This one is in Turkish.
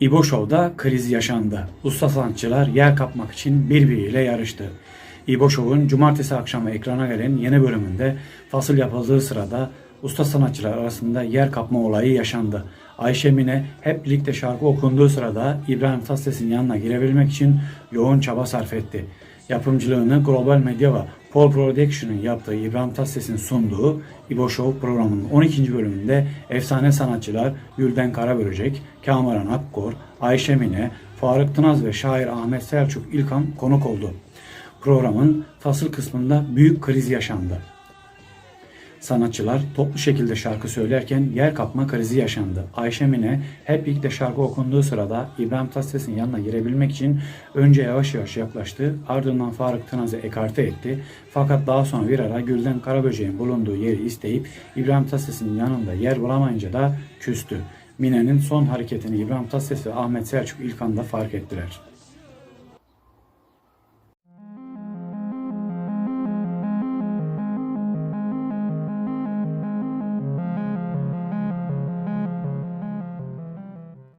İbo Show'da kriz yaşandı. Usta sanatçılar yer kapmak için birbiriyle yarıştı. İbo Show'un cumartesi akşamı ekrana gelen yeni bölümünde fasıl yapıldığı sırada usta sanatçılar arasında yer kapma olayı yaşandı. Ayşe Mine hep birlikte şarkı okunduğu sırada İbrahim Tatlıses'in yanına girebilmek için yoğun çaba sarf etti. Yapımcılığını Global Medya ve Paul Production'ın yaptığı İbrahim Tatlıses'in sunduğu İbo Show programının 12. bölümünde efsane sanatçılar Gülden Karabörecek, Kamuran Akkor, Ayşe Mine, Faruk Tınaz ve şair Ahmet Selçuk İlkan konuk oldu. Programın fasıl kısmında büyük kriz yaşandı. Sanatçılar toplu şekilde şarkı söylerken yer kapma krizi yaşandı. Ayşe Mine hep birlikte şarkı okunduğu sırada İbrahim Tatlıses'in yanına girebilmek için önce yavaş yavaş yaklaştı, ardından Faruk Tınaz'ı ekarte etti. Fakat daha sonra bir ara Gülden Karaböcek'in bulunduğu yeri isteyip İbrahim Tatlıses'in yanında yer bulamayınca da küstü. Mine'nin son hareketini İbrahim Tatlıses ve Ahmet Selçuk İlkan da fark ettiler.